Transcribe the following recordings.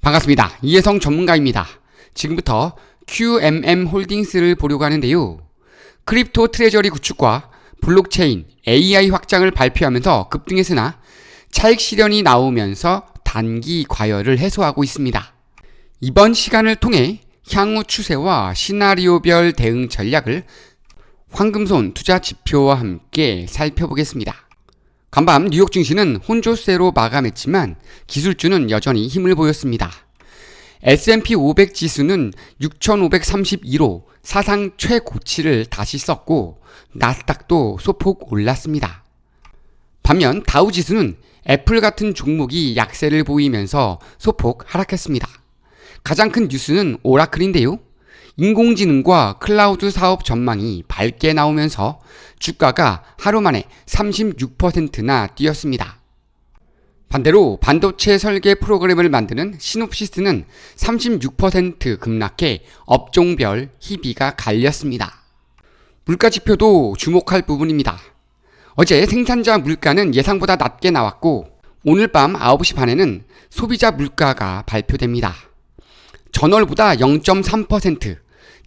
반갑습니다. 이혜성 전문가입니다. 지금부터 QMM 홀딩스를 보려고 하는데요. 크립토 트레저리 구축과 블록체인 AI 확장을 발표하면서 급등했으나 차익 실현이 나오면서 단기 과열을 해소하고 있습니다. 이번 시간을 통해 향후 추세와 시나리오별 대응 전략을 황금손 투자 지표와 함께 살펴보겠습니다. 간밤 뉴욕 증시는 혼조세로 마감했지만 기술주는 여전히 힘을 보였습니다. S&P 500 지수는 6,532로 사상 최고치를 다시 썼고 나스닥도 소폭 올랐습니다. 반면 다우 지수는 애플 같은 종목이 약세를 보이면서 소폭 하락했습니다. 가장 큰 뉴스는 오라클인데요. 인공지능과 클라우드 사업 전망이 밝게 나오면서 주가가 하루 만에 36%나 뛰었습니다. 반대로 반도체 설계 프로그램을 만드는 시놉시스는 36% 급락해 업종별 희비가 갈렸습니다. 물가 지표도 주목할 부분입니다. 어제 생산자 물가는 예상보다 낮게 나왔고 오늘 밤 9시 반에는 소비자 물가가 발표됩니다. 전월보다 0.3%,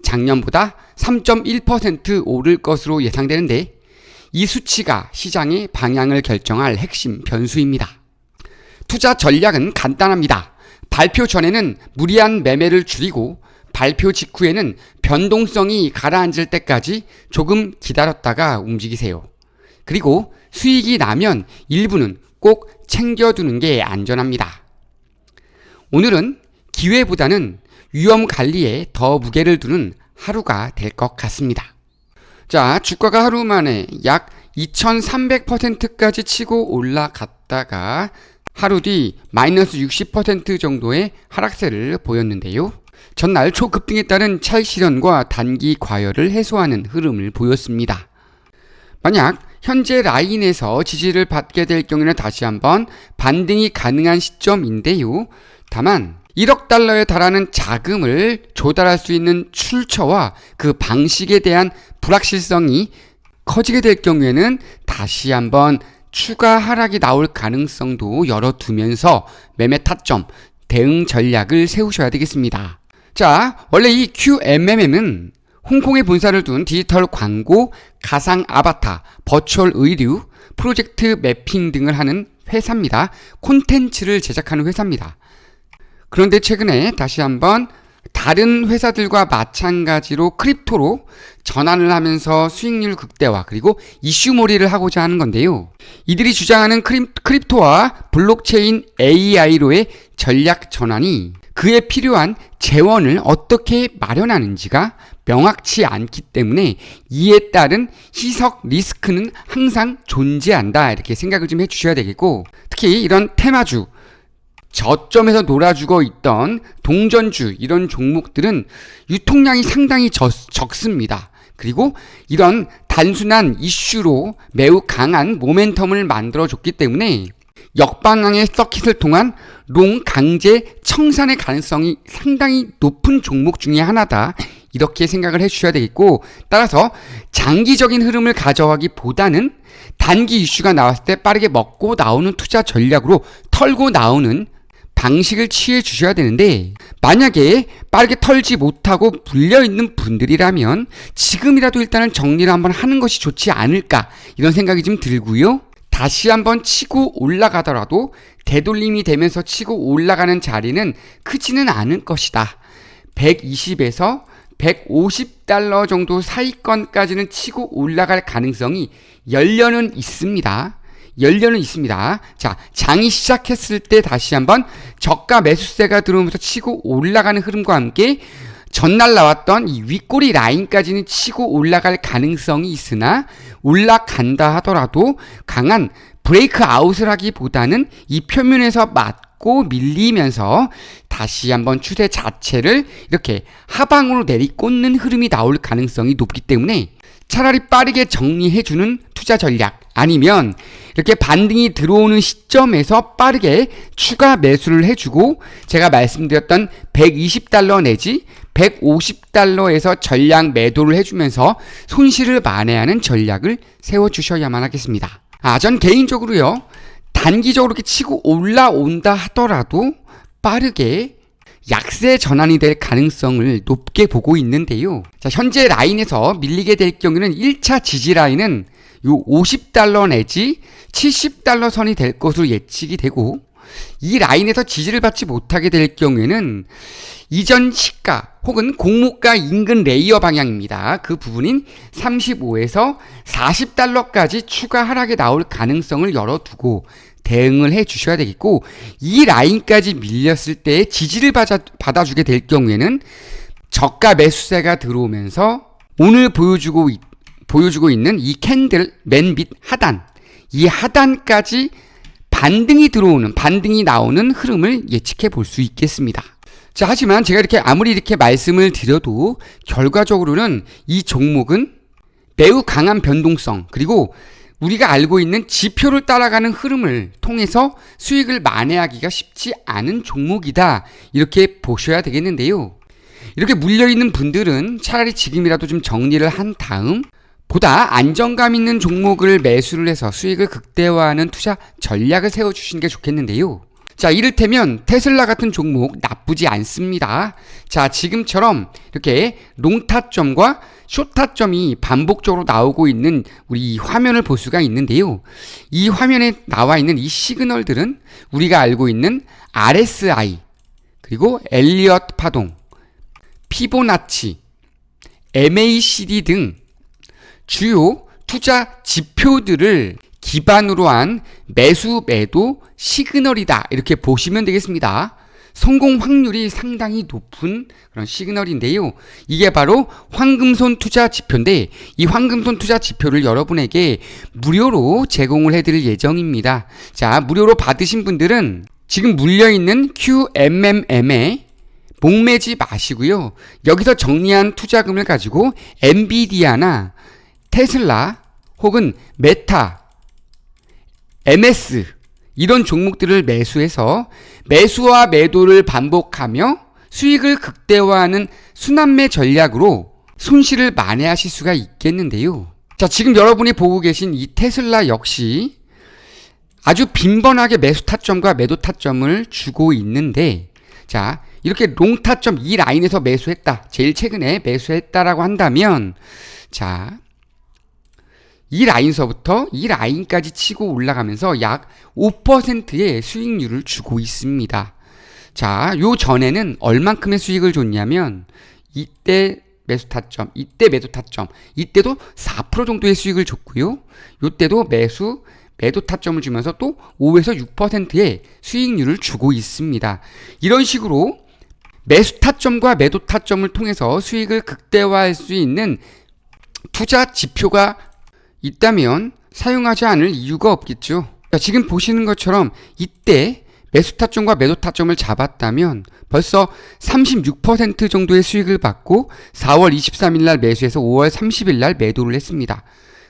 작년보다 3.1% 오를 것으로 예상되는데 이 수치가 시장의 방향을 결정할 핵심 변수입니다. 투자 전략은 간단합니다. 발표 전에는 무리한 매매를 줄이고 발표 직후에는 변동성이 가라앉을 때까지 조금 기다렸다가 움직이세요. 그리고 수익이 나면 일부는 꼭 챙겨두는 게 안전합니다. 오늘은 기회보다는 위험 관리에 더 무게를 두는 하루가 될 것 같습니다. 자, 주가가 하루 만에 약 2300%까지 치고 올라갔다가 하루 뒤 마이너스 60% 정도의 하락세를 보였는데요. 전날 초급등에 따른 차익 실현과 단기 과열을 해소하는 흐름을 보였습니다. 만약 현재 라인에서 지지를 받게 될 경우에는 다시 한번 반등이 가능한 시점인데요. 다만 1억 달러에 달하는 자금을 조달할 수 있는 출처와 그 방식에 대한 불확실성이 커지게 될 경우에는 다시 한번 추가 하락이 나올 가능성도 열어두면서 매매 타점, 대응 전략을 세우셔야 되겠습니다. 자, 원래 이 QMMM은 홍콩에 본사를 둔 디지털 광고, 가상 아바타, 버추얼 의류, 프로젝트 매핑 등을 하는 회사입니다. 콘텐츠를 제작하는 회사입니다. 그런데 최근에 다시 한번 다른 회사들과 마찬가지로 크립토로 전환을 하면서 수익률 극대화 그리고 이슈몰이를 하고자 하는 건데요. 이들이 주장하는 크립, 토와 블록체인 AI로의 전략 전환이 그에 필요한 재원을 어떻게 마련하는지가 명확치 않기 때문에 이에 따른 희석 리스크는 항상 존재한다 이렇게 생각을 좀 해주셔야 되겠고 특히 이런 테마주 저점에서 놀아주고 있던 동전주 이런 종목들은 유통량이 상당히 적, 적습니다. 그리고 이런 단순한 이슈로 매우 강한 모멘텀을 만들어줬기 때문에 역방향의 서킷을 통한 롱 강제 청산의 가능성이 상당히 높은 종목 중의 하나다. 이렇게 생각을 해주셔야 되겠고, 따라서 장기적인 흐름을 가져가기보다는 단기 이슈가 나왔을 때 빠르게 먹고 나오는 투자 전략으로 털고 나오는 방식을 취해 주셔야 되는데 만약에 빠르게 털지 못하고 불려 있는 분들이라면 지금이라도 일단은 정리를 한번 하는 것이 좋지 않을까 이런 생각이 좀 들고요. 다시 한번 치고 올라가더라도 되돌림이 되면서 치고 올라가는 자리는 크지는 않을 것이다. 120에서 150달러 정도 사이권까지는 치고 올라갈 가능성이 열려는 있습니다. 열려는 있습니다. 자, 장이 시작했을 때 다시 한번 저가 매수세가 들어오면서 치고 올라가는 흐름과 함께 전날 나왔던 이 윗꼬리 라인까지는 치고 올라갈 가능성이 있으나 올라간다 하더라도 강한 브레이크 아웃을 하기보다는 이 표면에서 맞고 밀리면서 다시 한번 추세 자체를 이렇게 하방으로 내리꽂는 흐름이 나올 가능성이 높기 때문에 차라리 빠르게 정리해주는 투자 전략 아니면 이렇게 반등이 들어오는 시점에서 빠르게 추가 매수를 해주고 제가 말씀드렸던 120달러 내지 150달러에서 전량 매도를 해주면서 손실을 만회하는 전략을 세워주셔야만 하겠습니다. 아, 전 개인적으로요, 단기적으로 이렇게 치고 올라온다 하더라도 빠르게 약세 전환이 될 가능성을 높게 보고 있는데요. 자, 현재 라인에서 밀리게 될 경우는 1차 지지 라인은 요 50달러 내지 70달러 선이 될 것으로 예측이 되고 이 라인에서 지지를 받지 못하게 될 경우에는 이전 시가 혹은 공모가 인근 레이어 방향입니다. 그 부분인 35에서 40달러까지 추가 하락이 나올 가능성을 열어두고 대응을 해 주셔야 되겠고 이 라인까지 밀렸을 때 지지를 받아, 받아주게 될 경우에는 저가 매수세가 들어오면서 오늘 보여주고 있, 보여주고 있는 이 캔들 맨 밑 하단 이 하단까지 반등이 들어오는 반등이 나오는 흐름을 예측해 볼 수 있겠습니다. 자, 하지만 제가 이렇게 아무리 이렇게 말씀을 드려도 결과적으로는 이 종목은 매우 강한 변동성 그리고 우리가 알고 있는 지표를 따라가는 흐름을 통해서 수익을 만회하기가 쉽지 않은 종목이다. 이렇게 보셔야 되겠는데요. 이렇게 물려있는 분들은 차라리 지금이라도 좀 정리를 한 다음 보다 안정감 있는 종목을 매수를 해서 수익을 극대화하는 투자 전략을 세워주시는 게 좋겠는데요. 자, 이를테면 테슬라 같은 종목 나쁘지 않습니다. 자, 지금처럼 이렇게 롱타점과 쇼타점이 반복적으로 나오고 있는 우리 이 화면을 볼 수가 있는데요. 이 화면에 나와 있는 이 시그널들은 우리가 알고 있는 RSI, 그리고 엘리엇 파동, 피보나치, MACD 등 주요 투자 지표들을 기반으로 한 매수 매도 시그널이다. 이렇게 보시면 되겠습니다. 성공 확률이 상당히 높은 그런 시그널인데요. 이게 바로 황금손 투자 지표인데 이 황금손 투자 지표를 여러분에게 무료로 제공을 해드릴 예정입니다. 자, 무료로 받으신 분들은 지금 물려있는 QMMM에 목매지 마시고요. 여기서 정리한 투자금을 가지고 엔비디아나 테슬라 혹은 메타, MS 이런 종목들을 매수해서 매수와 매도를 반복하며 수익을 극대화하는 순환매 전략으로 손실을 만회하실 수가 있겠는데요. 자, 지금 여러분이 보고 계신 이 테슬라 역시 아주 빈번하게 매수 타점과 매도 타점을 주고 있는데 자, 이렇게 롱 타점 이 라인에서 매수했다. 제일 최근에 매수했다라고 한다면 자, 이 라인서부터 이 라인까지 치고 올라가면서 약 5%의 수익률을 주고 있습니다. 자, 요 전에는 얼만큼의 수익을 줬냐면 이때 매수 타점, 이때 매도 타점, 이때도 4% 정도의 수익을 줬고요. 요때도 매수, 매도 타점을 주면서 또 5에서 6%의 수익률을 주고 있습니다. 이런 식으로 매수 타점과 매도 타점을 통해서 수익을 극대화할 수 있는 투자 지표가 있다면 사용하지 않을 이유가 없겠죠. 지금 보시는 것처럼 이때 매수 타점과 매도 타점을 잡았다면 벌써 36% 정도의 수익을 받고 4월 23일 날 매수해서 5월 30일 날 매도를 했습니다.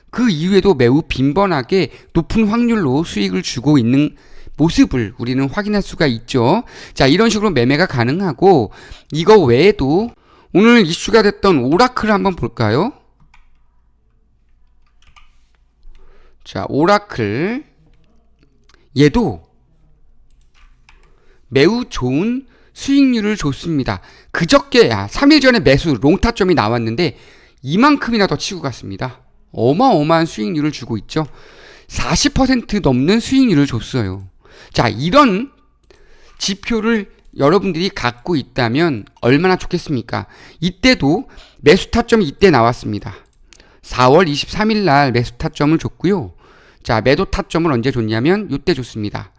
그 이후에도 매우 빈번하게 높은 확률로 수익을 주고 있는 모습을 우리는 확인할 수가 있죠. 자, 이런 식으로 매매가 가능하고 이거 외에도 오늘 이슈가 됐던 오라클을 한번 볼까요? 자, 오라클. 얘도 매우 좋은 수익률을 줬습니다. 그저께, 야, 3일 전에 매수 롱타점이 나왔는데 이만큼이나 더 치고 갔습니다. 어마어마한 수익률을 주고 있죠. 40% 넘는 수익률을 줬어요. 자, 이런 지표를 여러분들이 갖고 있다면 얼마나 좋겠습니까? 이때도 매수 타점이 이때 나왔습니다. 4월 23일 날 매수 타점을 줬고요. 자, 매도 타점을 언제 줬냐면 이때 줬습니다.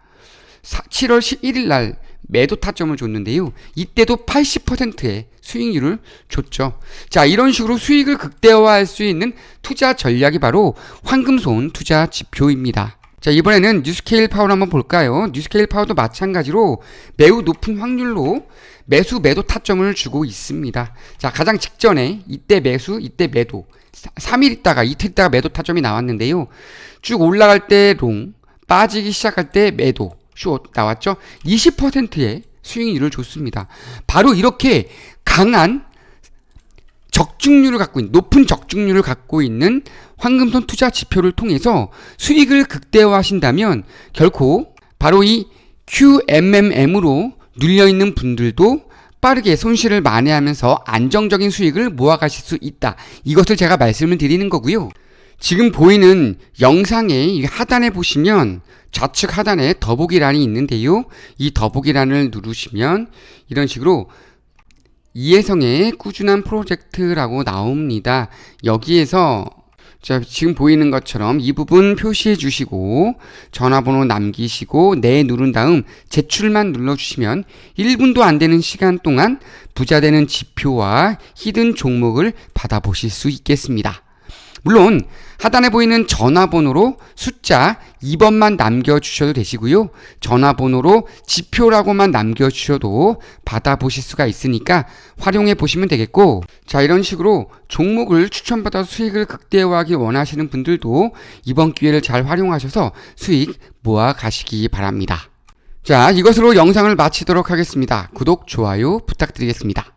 7월 11일 날 매도 타점을 줬는데요. 이때도 80%의 수익률을 줬죠. 자, 이런 식으로 수익을 극대화할 수 있는 투자 전략이 바로 황금손 투자 지표입니다. 자, 이번에는 뉴스케일 파워를 한번 볼까요? 뉴스케일 파워도 마찬가지로 매우 높은 확률로 매수 매도 타점을 주고 있습니다. 자, 가장 직전에 이때 매수, 이때 매도. 3일 있다가 이틀 있다가 매도 타점이 나왔는데요. 쭉 올라갈 때 롱, 빠지기 시작할 때 매도, 숏 나왔죠? 20%의 수익률을 줬습니다. 바로 이렇게 강한 적중률을 갖고 있는 높은 적중률을 갖고 있는 황금손 투자 지표를 통해서 수익을 극대화하신다면 결코 바로 이 QMMM으로 눌려 있는 분들도 빠르게 손실을 만회하면서 안정적인 수익을 모아가실 수 있다. 이것을 제가 말씀을 드리는 거고요. 지금 보이는 영상의 이 하단에 보시면 좌측 하단에 더보기란이 있는데요. 이 더보기란을 누르시면 이런 식으로 이혜성의 꾸준한 프로젝트라고 나옵니다. 여기에서 자, 지금 보이는 것처럼 이 부분 표시해 주시고 전화번호 남기시고 네 누른 다음 제출만 눌러 주시면 1분도 안 되는 시간 동안 부자 되는 지표와 히든 종목을 받아보실 수 있겠습니다. 물론 하단에 보이는 전화번호로 숫자 2번만 남겨주셔도 되시고요. 전화번호로 지표라고만 남겨주셔도 받아보실 수가 있으니까 활용해 보시면 되겠고 자 이런 식으로 종목을 추천받아 수익을 극대화하기 원하시는 분들도 이번 기회를 잘 활용하셔서 수익 모아 가시기 바랍니다. 자 이것으로 영상을 마치도록 하겠습니다. 구독, 좋아요 부탁드리겠습니다.